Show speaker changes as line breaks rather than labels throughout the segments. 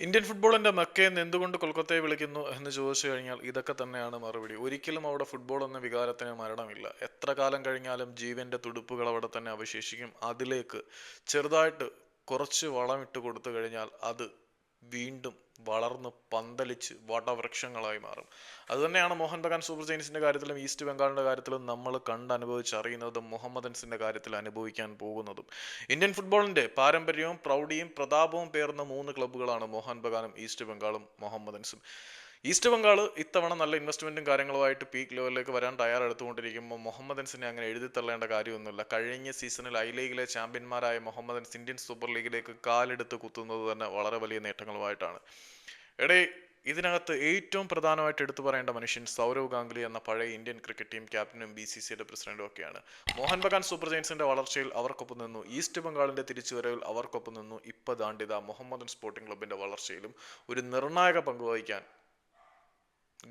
Indian ഫുട്ബോളിന്റെ മക്കയെന്ന് എന്തുകൊണ്ട് കൊൽക്കത്തയെ വിളിക്കുന്നു എന്ന് ചോദിച്ചു കഴിഞ്ഞാൽ ഇതൊക്കെ തന്നെയാണ് മറുപടി. ഒരിക്കലും അവിടെ ഫുട്ബോൾ എന്ന വികാരത്തിന് മരണമില്ല. എത്ര കാലം കഴിഞ്ഞാലും ജീവന്റെ തുടുപ്പുകൾ അവിടെ തന്നെ അവശേഷിക്കും. അതിലേക്ക് ചെറുതായിട്ട് കുറച്ച് വളമിട്ട് കൊടുത്തു കഴിഞ്ഞാൽ അത് വീണ്ടും വളർന്ന് പന്തലിച്ച് വടവൃക്ഷങ്ങളായി മാറും. അതുതന്നെയാണ് മോഹൻ ബഗാൻ സൂപ്പർ ജെയിൻസിന്റെ കാര്യത്തിലും ഈസ്റ്റ് ബംഗാളിന്റെ കാര്യത്തിലും നമ്മൾ കണ്ടനുഭവിച്ചറിയുന്നതും മുഹമ്മദൻസിന്റെ കാര്യത്തിൽ അനുഭവിക്കാൻ പോകുന്നതും. ഇന്ത്യൻ ഫുട്ബോളിന്റെ പാരമ്പര്യവും പ്രൗഢിയും പ്രതാപവും പേർന്ന മൂന്ന് ക്ലബ്ബുകളാണ് മോഹൻ ബഗാനും ഈസ്റ്റ് ബംഗാളും മുഹമ്മദൻസും ഈസ്റ്റ് ബംഗാൾ ഇത്തവണ നല്ല ഇൻവെസ്റ്റ്മെന്റും കാര്യങ്ങളുമായിട്ട് പീക്ക് ലെവലിലേക്ക് വരാൻ തയ്യാറെടുത്തുകൊണ്ടിരിക്കുമ്പോൾ മുഹമ്മദൻസിനെ അങ്ങനെ എഴുതി തള്ളേണ്ട കാര്യമൊന്നുമില്ല. കഴിഞ്ഞ സീസണിൽ ഐ ലീഗിലെ ചാമ്പ്യന്മാരായ മുഹമ്മദൻസ് ഇന്ത്യൻ സൂപ്പർ ലീഗിലേക്ക് കാലെടുത്ത് കുത്തുന്നത് തന്നെ വളരെ വലിയ നേട്ടങ്ങളുമായിട്ടാണ്. എടേ ഇതിനകത്ത് ഏറ്റവും പ്രധാനമായിട്ട് എടുത്തു പറയേണ്ട മനുഷ്യൻ സൗരവ് ഗാംഗുലി എന്ന പഴയ ഇന്ത്യൻ ക്രിക്കറ്റ് ടീം ക്യാപ്റ്റനും ബി സി സിയുടെ പ്രസിഡന്റും ഒക്കെയാണ്. മോഹൻ ബഗാൻ സൂപ്പർ ജയൻസിന്റെ വളർച്ചയിൽ അവർക്കൊപ്പം നിന്നു. ഈസ്റ്റ് ബംഗാളിന്റെ തിരിച്ചുവരവിൽ അവർക്കൊപ്പം നിന്നു. ഇപ്പൊ ദാണ്ടിത മുഹമ്മദൻ സ്പോർട്ടിംഗ് ക്ലബിന്റെ വളർച്ചയിലും ഒരു നിർണായക പങ്ക് വഹിക്കാൻ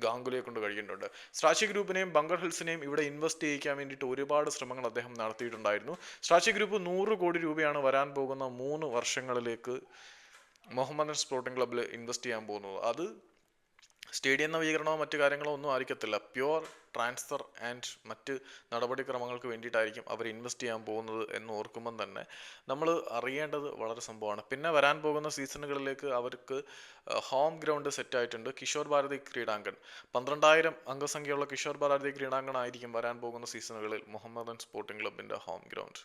ഗാംഗുലിയെ കൊണ്ട് കഴിയുന്നുണ്ട്. സ്ട്രാച്ചി ഗ്രൂപ്പിനെയും ബംഗർ ഹിൽസിനെയും ഇവിടെ ഇൻവെസ്റ്റ് ചെയ്യിക്കാൻ വേണ്ടിയിട്ട് ഒരുപാട് ശ്രമങ്ങൾ അദ്ദേഹം നടത്തിയിട്ടുണ്ടായിരുന്നു. സ്ട്രാച്ചി ഗ്രൂപ്പ് നൂറ് കോടി രൂപയാണ് വരാൻ പോകുന്ന മൂന്ന് വർഷങ്ങളിലേക്ക് മുഹമ്മദൻ സ്പോർട്ടിംഗ് ക്ലബ്ബിൽ ഇൻവെസ്റ്റ് ചെയ്യാൻ പോകുന്നത്. അത് സ്റ്റേഡിയം നവീകരണമോ മറ്റു കാര്യങ്ങളോ ഒന്നും ആയിരിക്കത്തില്ല. പ്യുവർ ട്രാൻസ്ഫർ ആൻഡ് മറ്റ് നടപടിക്രമങ്ങൾക്ക് വേണ്ടിയിട്ടായിരിക്കും അവർ ഇൻവെസ്റ്റ് ചെയ്യാൻ പോകുന്നത് എന്ന് ഓർക്കുമ്പം തന്നെ നമ്മൾ അറിയേണ്ടത് വളരെ സംഭവമാണ്. പിന്നെ വരാൻ പോകുന്ന സീസണുകളിലേക്ക് അവർക്ക് ഹോം ഗ്രൗണ്ട് സെറ്റ് ആയിട്ടുണ്ട് കിഷോർ ഭാരതി ക്രീഡാങ്കൺ പന്ത്രണ്ടായിരം അംഗസംഖ്യയുള്ള കിഷോർ ഭാരതി ക്രീഡാങ്കൺ ആയിരിക്കും വരാൻ പോകുന്ന സീസണുകളിൽ മുഹമ്മദൻ സ്പോർട്ടിംഗ് ക്ലബിന്റെ ഹോം ഗ്രൗണ്ട്.